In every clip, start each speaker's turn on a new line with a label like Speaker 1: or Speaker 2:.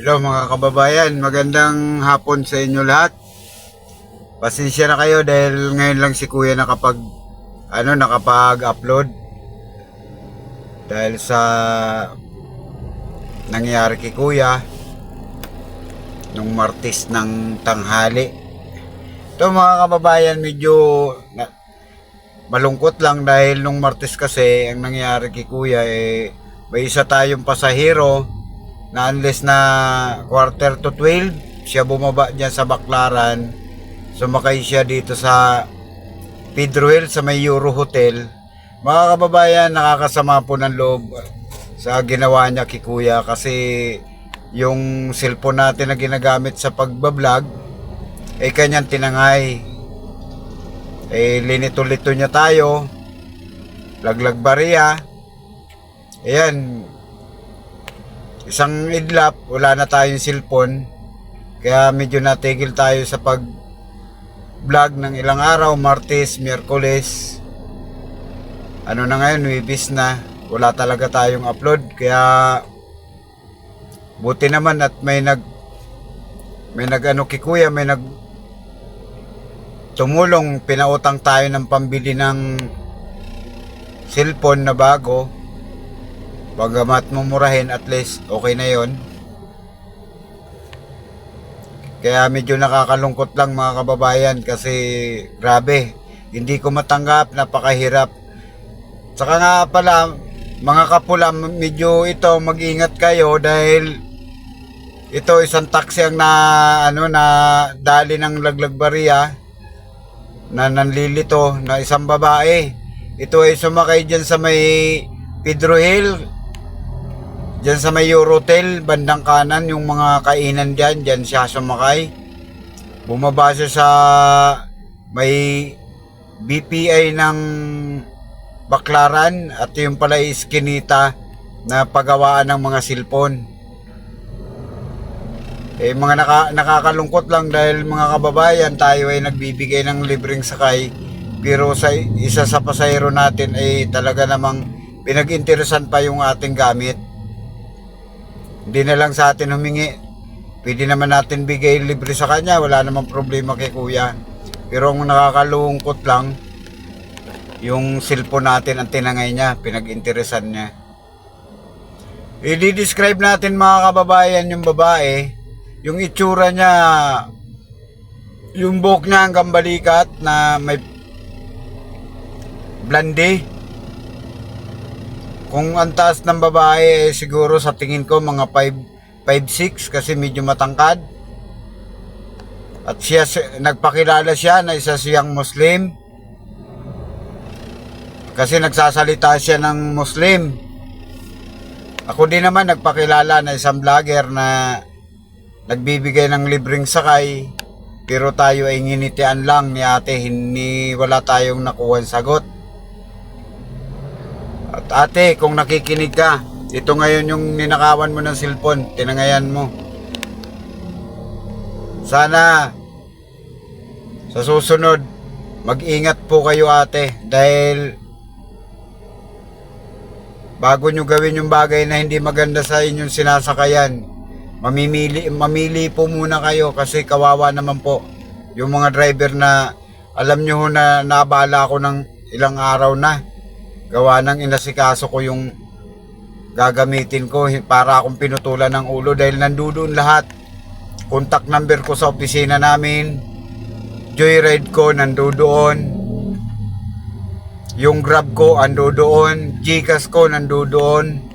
Speaker 1: Hello mga kababayan, magandang hapon sa inyo lahat. Pasensya na kayo dahil ngayon lang si Kuya nakapag ano nakapag-upload dahil sa nangyari kay Kuya nung Martes ng tanghali. Ito mga kababayan, medyo na, malungkot lang dahil nung Martes kasi ang nangyari kay Kuya eh may isa tayong pasahero na unless na quarter to 12 siya bumaba dyan sa Baklaran sumakay siya dito sa Pedro sa may Euro Hotel. Mga kababayan nakakasama po ng loob sa ginawa niya kay Kuya kasi yung cellphone natin na ginagamit sa pagbablog ay kanyang tinangay. Eh linito-lito niya tayo. Laglag bariya ayan isang idlap, wala na tayong cellphone. Kaya medyo natigil tayo sa pag vlog ng ilang araw, Martes, Miyerkules. Ano na ngayon, Wibis na. Wala talaga tayong upload. Kaya buti naman at may nag may nag ano kay kuya, may nag tumulong, pinautang tayo ng pambili ng cellphone na bago. Bagamat mumurahin, at least okay na yon. Kaya medyo nakakalungkot lang mga kababayan kasi grabe, hindi ko matanggap, napakahirap. Saka nga pala, mga kapula, medyo ito mag-ingat kayo dahil ito isang taxi ang na ano na dali ng laglag bariya na nanlilito na isang babae. Ito ay sumakay dyan sa may Pedro Hill, Diyan sa may Eurotel, bandang kanan, yung mga kainan dyan, dyan siya sumakay. Bumaba siya sa may BPI ng Baklaran at yung pala iskinita na paggawaan ng mga silpon. Eh, mga naka, nakakalungkot lang dahil mga kababayan, tayo ay nagbibigay ng libreng sakay. Pero sa isa sa pasahero natin ay talaga namang pinag-interesan pa yung ating gamit. Hindi na lang sa atin humingi. Pwede naman natin bigay libre sa kanya. Wala namang problema kay kuya. Pero ang nakakalungkot lang, yung cellphone natin ang tinangay niya, pinag-interesan niya. I-describe natin mga kababayan yung babae. Yung itsura niya, yung buhok niya hanggang balikat na may blondie. Kung ang taas ng babae, eh, siguro sa tingin ko mga 5, 5'6 kasi medyo matangkad. At siya, si- nagpakilala siya na isa siyang Muslim. Kasi nagsasalita siya ng Muslim. Ako din naman nagpakilala na isang vlogger na nagbibigay ng libreng sakay. Pero tayo ay nginitian lang ni ate, hindi wala tayong nakuha sagot. At ate, kung nakikinig ka, ito ngayon yung ninakawan mo ng cellphone, tinangayan mo. Sana sa susunod, mag-ingat po kayo ate. Dahil bago nyo gawin yung bagay na hindi maganda sa inyong sinasakayan, mamimili, mamili po muna kayo kasi kawawa naman po yung mga driver na alam nyo na nabala ako ng ilang araw na gawa ng inasikaso ko yung gagamitin ko para akong pinutulan ng ulo dahil nandoon lahat. Contact number ko sa opisina namin. Joyride ko nandoon yung grab ko ando doon gcash ko nandoon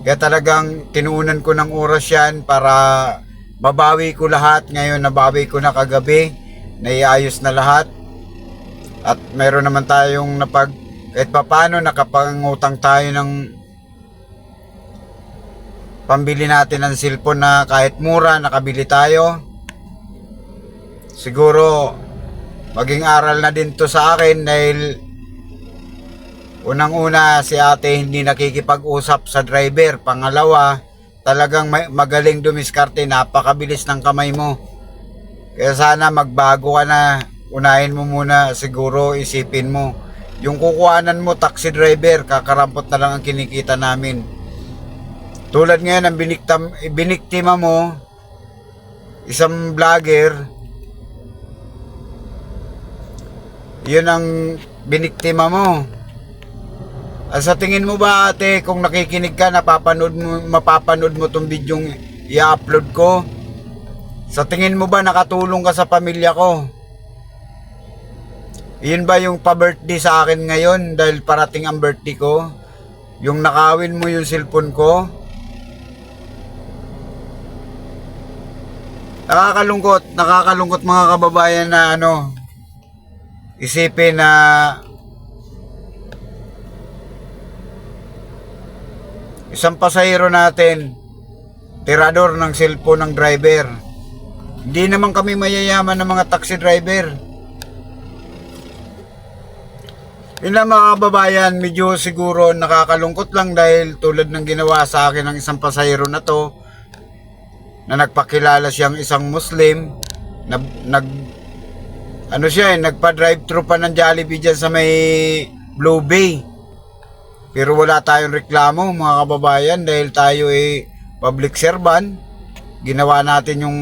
Speaker 1: kaya talagang tinuunan ko ng oras yan para mabawi ko lahat. Ngayon nabawi ko na kagabi. Naiayos na lahat. At meron naman tayong napag kahit papaano nakapangutang tayo ng pambili natin ng cellphone na kahit mura nakabili tayo. Siguro maging aral na din to sa akin dahil unang una si ate hindi nakikipag-usap sa driver. Pangalawa talagang magaling dumiskarte napakabilis ng kamay mo. Kaya sana magbago ka na unahin mo muna siguro isipin mo yung kukuhanan mo taxi driver kakarampot na lang ang kinikita namin Tulad ngayon ang biniktam, biniktima mo, isang vlogger, yun ang biniktima mo. At sa tingin mo ba ate, kung nakikinig ka, napapanood mo, mapapanood mo tong video i-upload ko? Sa tingin mo ba nakatulong ka sa pamilya ko? Yun ba yung pa-birthday sa akin ngayon dahil parating ang birthday ko? Yung nakawin mo yung cellphone ko? Nakakalungkot, nakakalungkot mga kababayan na ano, isipin na isang pasahero natin, tirador ng cellphone ng driver. Hindi naman kami mayayaman ng mga taxi driver. Yun lang mga kababayan, medyo siguro nakakalungkot lang dahil tulad ng ginawa sa akin ng isang pasahero na to, na nagpakilala siyang isang Muslim, na, nag, ano siya eh, nagpa-drive-thru pa ng Jollibee dyan sa may Blue Bay. Pero wala tayong reklamo mga kababayan dahil tayo ay public servant. Ginawa natin yung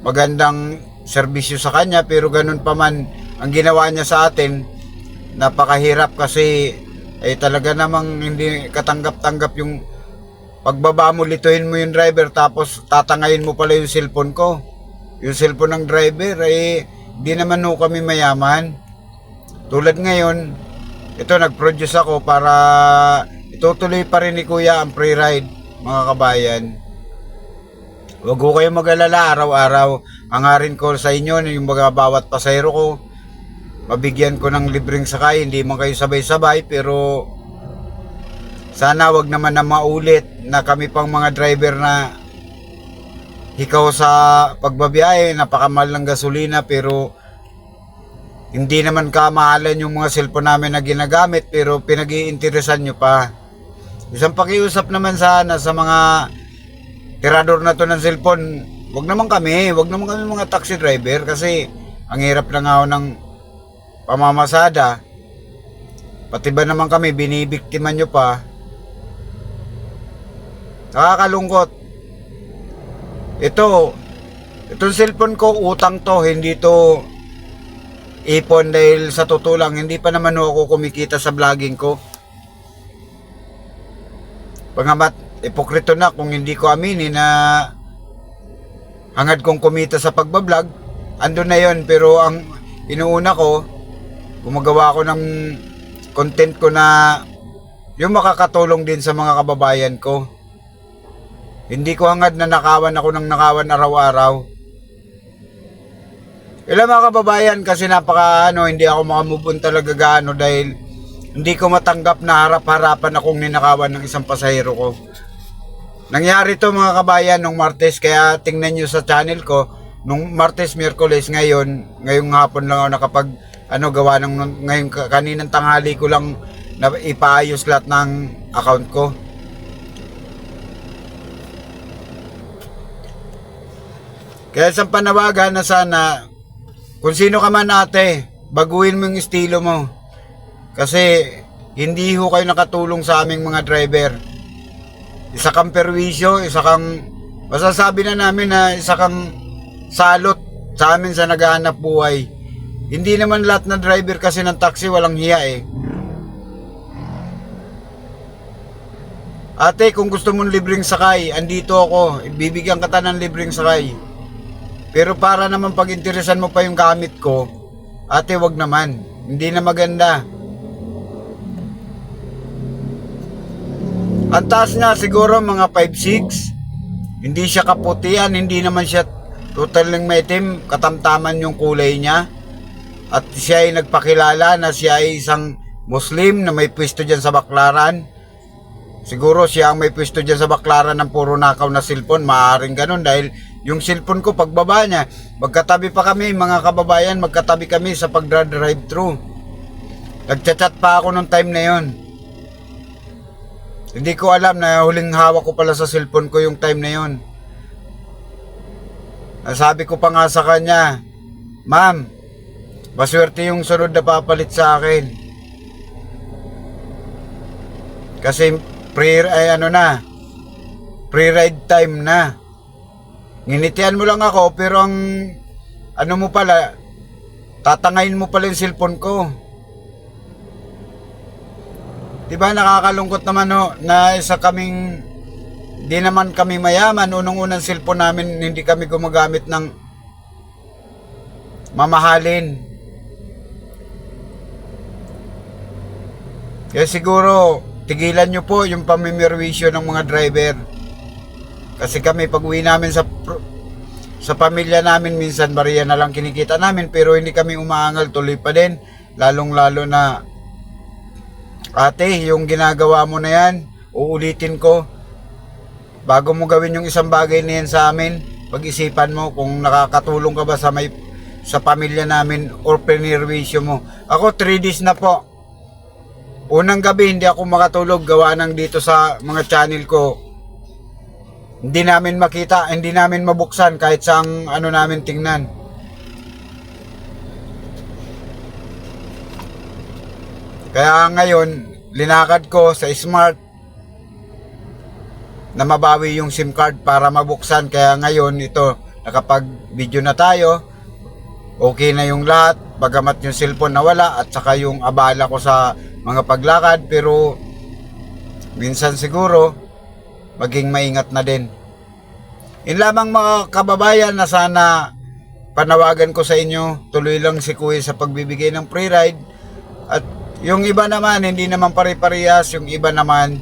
Speaker 1: magandang serbisyo sa kanya pero ganun pa man ang ginawa niya sa atin napakahirap kasi ay talaga namang hindi katanggap-tanggap yung pagbaba mo lituhin mo yung driver tapos tatangayin mo pala yung cellphone ko yung cellphone ng driver ay di naman ho kami mayaman tulad ngayon ito nag-produce ako para itutuloy pa rin ni kuya ang free ride mga kabayan Huwag ko kayong mag-alala araw-araw. Angarin ko sa inyo yung mga bawat pasahero ko. Mabigyan ko ng libreng sakay. Hindi man kayo sabay-sabay pero sana wag naman na maulit na kami pang mga driver na ikaw sa pagbabiyahe, napakamahal ng gasolina pero hindi naman kamahalan yung mga cellphone namin na ginagamit pero pinag-iinteresan nyo pa. Isang pakiusap naman sana sa mga tirador na to ng cellphone, wag naman kami, wag naman kami mga taxi driver kasi ang hirap na nga ng pamamasada. Pati ba naman kami, binibiktima nyo pa. Nakakalungkot. Ito, itong cellphone ko, utang to, hindi to ipon dahil sa totoo hindi pa naman ako kumikita sa vlogging ko. Pangamat, ipokrito na kung hindi ko aminin na hangad kong kumita sa pagbablog, andun na yon pero ang inuuna ko, gumagawa ko ng content ko na yung makakatulong din sa mga kababayan ko. Hindi ko hangad na nakawan ako ng nakawan araw-araw. Ilang mga kababayan kasi napaka ano, hindi ako makamubun talaga gaano dahil hindi ko matanggap na harap-harapan akong ninakawan ng isang pasahero ko. Nangyari to mga kabayan nung Martes kaya tingnan nyo sa channel ko nung Martes, Miyerkules ngayon, ngayong hapon lang ako nakapag ano gawa ng ngayong kaninang tanghali ko lang na ipaayos lahat ng account ko. Kaya sa panawagan na sana kung sino ka man ate, baguhin mo yung estilo mo. Kasi hindi ho kayo nakatulong sa aming mga driver. Isa kang perwisyo, isa kang masasabi na namin na isa kang salot sa amin sa naghahanap buhay. Hindi naman lahat ng driver kasi ng taxi walang hiya eh. Ate, kung gusto mong libreng sakay, andito ako. Bibigyan kita ng libreng sakay. Pero para naman pag interesan mo pa yung gamit ko, ate, wag naman. Hindi na maganda. Ang taas nga siguro mga 5'6". Hindi siya kaputian, hindi naman siya totaling maitim, katamtaman yung kulay niya. At siya ay nagpakilala na siya ay isang Muslim na may pwesto dyan sa Baklaran. Siguro siya ang may pwesto dyan sa Baklaran ng puro nakaw na cellphone. Maaaring ganun dahil yung cellphone ko pagbaba niya, magkatabi pa kami mga kababayan, magkatabi kami sa pag-drive thru. Nagchat-chat pa ako nung time na yon. Hindi ko alam na huling hawak ko pala sa cellphone ko yung time na yon. Nasabi ko pa nga sa kanya, Ma'am, maswerte yung sunod na papalit sa akin. Kasi prayer ay ano na, pre-ride time na. Nginitian mo lang ako pero ang ano mo pala tatangayin mo pala yung cellphone ko. 'Di ba nakakalungkot naman ho na isa kaming di naman kami mayaman unang-unang cellphone namin hindi kami gumagamit ng mamahalin. Kaya siguro tigilan nyo po yung pamimirwisyo ng mga driver. Kasi kami pag uwi namin sa sa pamilya namin minsan Maria na lang kinikita namin pero hindi kami umaangal tuloy pa din. Lalong lalo na ate yung ginagawa mo na yan uulitin ko. Bago mo gawin yung isang bagay na yan sa amin pag-isipan mo kung nakakatulong ka ba sa may sa pamilya namin or penirwisyo mo. Ako 3 days na po unang gabi hindi ako makatulog gawa ng dito sa mga channel ko hindi namin makita, hindi namin mabuksan kahit sa ano namin tingnan. Kaya ngayon, linakad ko sa smart na mabawi yung SIM card para mabuksan. Kaya ngayon, ito, nakapag-video na tayo. Okay na yung lahat. Bagamat yung cellphone nawala at saka yung abala ko sa mga paglakad. Pero minsan siguro, maging maingat na din. Yun lamang mga kababayan na sana panawagan ko sa inyo, tuloy lang si Kuya sa pagbibigay ng free ride. At yung iba naman, hindi naman pare-parehas, yung iba naman,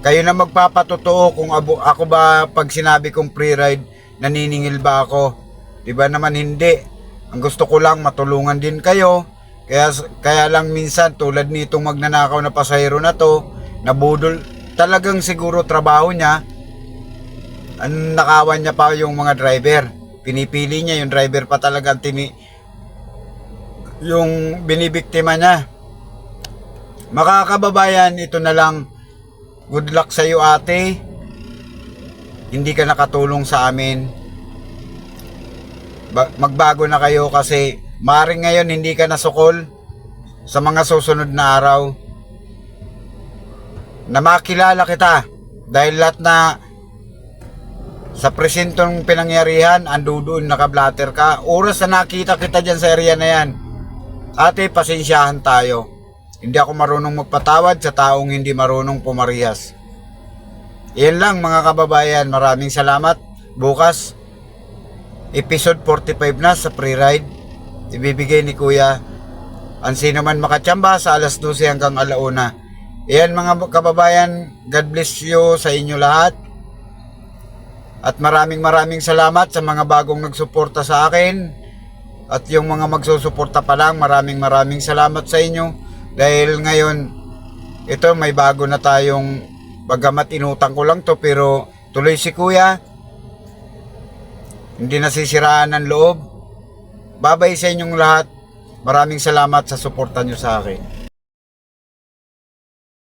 Speaker 1: kayo na magpapatotoo kung abo, ako ba pag sinabi kong free ride, naniningil ba ako? Di ba naman hindi. Ang gusto ko lang matulungan din kayo. Kaya kaya lang minsan tulad nitong magnanakaw na pasahero na to, nabudol talagang siguro trabaho niya. Ang nakawan niya pa yung mga driver. Pinipili niya yung driver pa talaga tini yung binibiktima niya. Makakababayan, ito na lang. Good luck sa iyo ate. Hindi ka nakatulong sa amin. Ba- magbago na kayo kasi maring ngayon hindi ka nasukol sa mga susunod na araw. Na makilala kita dahil lahat na sa presentong pinangyarihan ando doon nakablatter ka. Oras na nakita kita dyan sa area na yan. Ate pasensyahan tayo. Hindi ako marunong magpatawad sa taong hindi marunong pumarihas. Yan lang mga kababayan. Maraming salamat. Bukas episode 45 na sa pre-ride ibibigay ni kuya ang sino man makachamba sa alas 12 hanggang alauna Ayan mga kababayan, God bless you sa inyo lahat. At maraming maraming salamat sa mga bagong nagsuporta sa akin. At yung mga magsusuporta pa lang, maraming maraming salamat sa inyo. Dahil ngayon, ito may bago na tayong, bagamat inutang ko lang to, pero tuloy si kuya. Hindi nasisiraan ng loob. Babay sa inyong lahat. Maraming salamat sa suporta nyo sa akin.